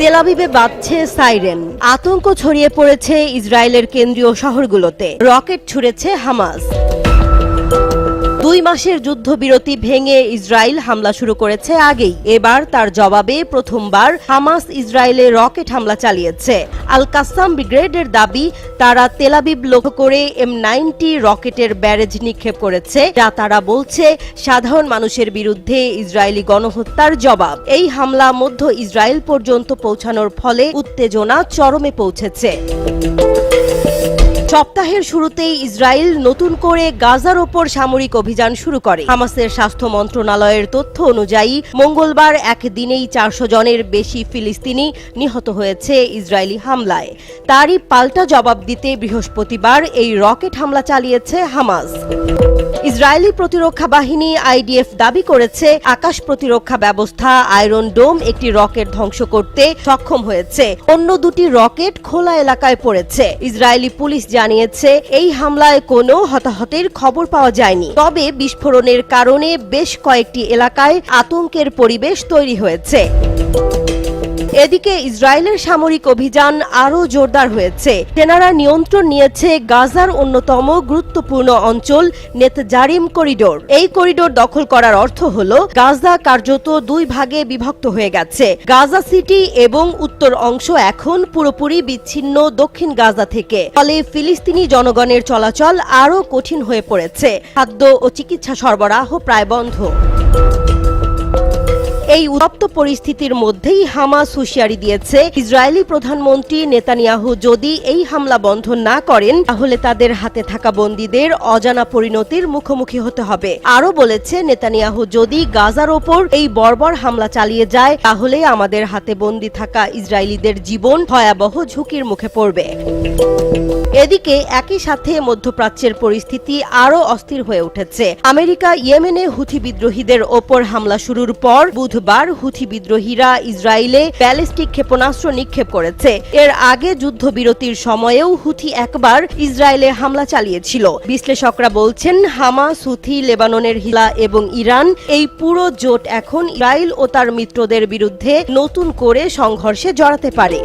তেলাবিবে বাজছে সাইরেন। আতঙ্ক ছড়িয়ে পড়েছে ইসরায়েলের কেন্দ্রীয় শহরগুলোতে। রকেট ছুড়েছে হামাস। দুই মাসের যুদ্ধবিরতি ভেঙে ইসরায়েল হামলা শুরু করেছে আগেই। এবার তার জবাবে প্রথমবার হামাস ইসরায়েলে রকেট হামলা চালিয়েছে। আল কাসাম ব্রিগেডের দাবি, তারা তেলাবিব লক্ষ্য করে এম নাইনটি রকেটের ব্যারেজ নিক্ষেপ করেছে। যা তারা বলছে, সাধারণ মানুষের বিরুদ্ধে ইসরায়েলি গণহত্যার জবাব। এই হামলা মধ্য ইসরায়েল পর্যন্ত পৌঁছানোর ফলে উত্তেজনা চরমে পৌঁছেছে। সপ্তাহের শুরুতেই ইসরায়েল নতুন করে গাজার ওপর সামরিক অভিযান শুরু করে। হামাসের স্বাস্থ্য মন্ত্রণালয়ের তথ্য অনুযায়ী, মঙ্গলবার একদিনেই চারশো জনের বেশি ফিলিস্তিনি নিহত হয়েছে ইসরায়েলি হামলায়। তারই পাল্টা জবাব দিতে বৃহস্পতিবার এই রকেট হামলা চালিয়েছে হামাস। ইসরায়েলি প্রতিরক্ষা বাহিনী আইডিএফ দাবি করেছে, আকাশ প্রতিরক্ষা ব্যবস্থা আয়রন ডোম একটি রকেট ধ্বংস করতে সক্ষম হয়েছে। অন্য দুটি রকেট খোলা এলাকায় পড়েছে। ইসরায়েলি পুলিশ জানিয়েছে, এই হামলায় কোনো হতাহতের খবর পাওয়া যায়নি। তবে বিস্ফোরণের কারণে বেশ কয়েকটি এলাকায় আতঙ্কের পরিবেশ তৈরি হয়েছে। এদিকে ইসরায়েলের সামরিক অভিযান আরও জোরদার হয়েছে। সেনারা নিয়ন্ত্রণ নিয়েছে গাজার অন্যতম গুরুত্বপূর্ণ অঞ্চল নেতজারিম করিডোর। এই করিডোর দখল করার অর্থ হল, গাজা কার্যত দুই ভাগে বিভক্ত হয়ে গেছে। গাজা সিটি এবং উত্তর অংশ এখন পুরোপুরি বিচ্ছিন্ন দক্ষিণ গাজা থেকে। ফলে ফিলিস্তিনি জনগণের চলাচল আরও কঠিন হয়ে পড়েছে। খাদ্য ও চিকিৎসা সরবরাহ প্রায় বন্ধ। এই উত্তপ্ত পরিস্থিতির মধ্যেই হামাস হুঁশিয়ারি দিয়েছে। ইসরায়েলি প্রধানমন্ত্রী নেতানিয়াহু যদি এই হামলা বন্ধ না করেন, তাহলে তাদের হাতে থাকা বন্দীদের অজানা পরিণতির মুখোমুখি হতে হবে। আরও বলেছে নেতানিয়াহু, যদি গাজার ওপর এই বর্বর হামলা চালিয়ে যায়, তাহলে আমাদের হাতে বন্দী থাকা ইসরায়েলিদের জীবন ভয়াবহ ঝুঁকির মুখে পড়বে। এদিকে একই সাথে মধ্যপ্রাচ্যের পরিস্থিতি আরও অস্থির হয়ে উঠেছে। আমেরিকা, ইয়েমেনে হুথি বিদ্রোহীদের ওপর হামলা শুরুর পর বুধবার হুথি বিদ্রোহীরা ইসরায়েলে ব্যালিস্টিক ক্ষেপণাস্ত্র নিক্ষেপ করেছে। এর আগে যুদ্ধবিরতির সময়েও হুথি একবার ইসরায়েলে হামলা চালিয়েছিল। বিশ্লেষকরা বলছেন, হামাস, হুথি, লেবাননের হিলা এবং ইরান এই পুরো জোট এখন ইসরায়েল ও তার মিত্রদের বিরুদ্ধে নতুন করে সংঘর্ষে জড়াতে পারে।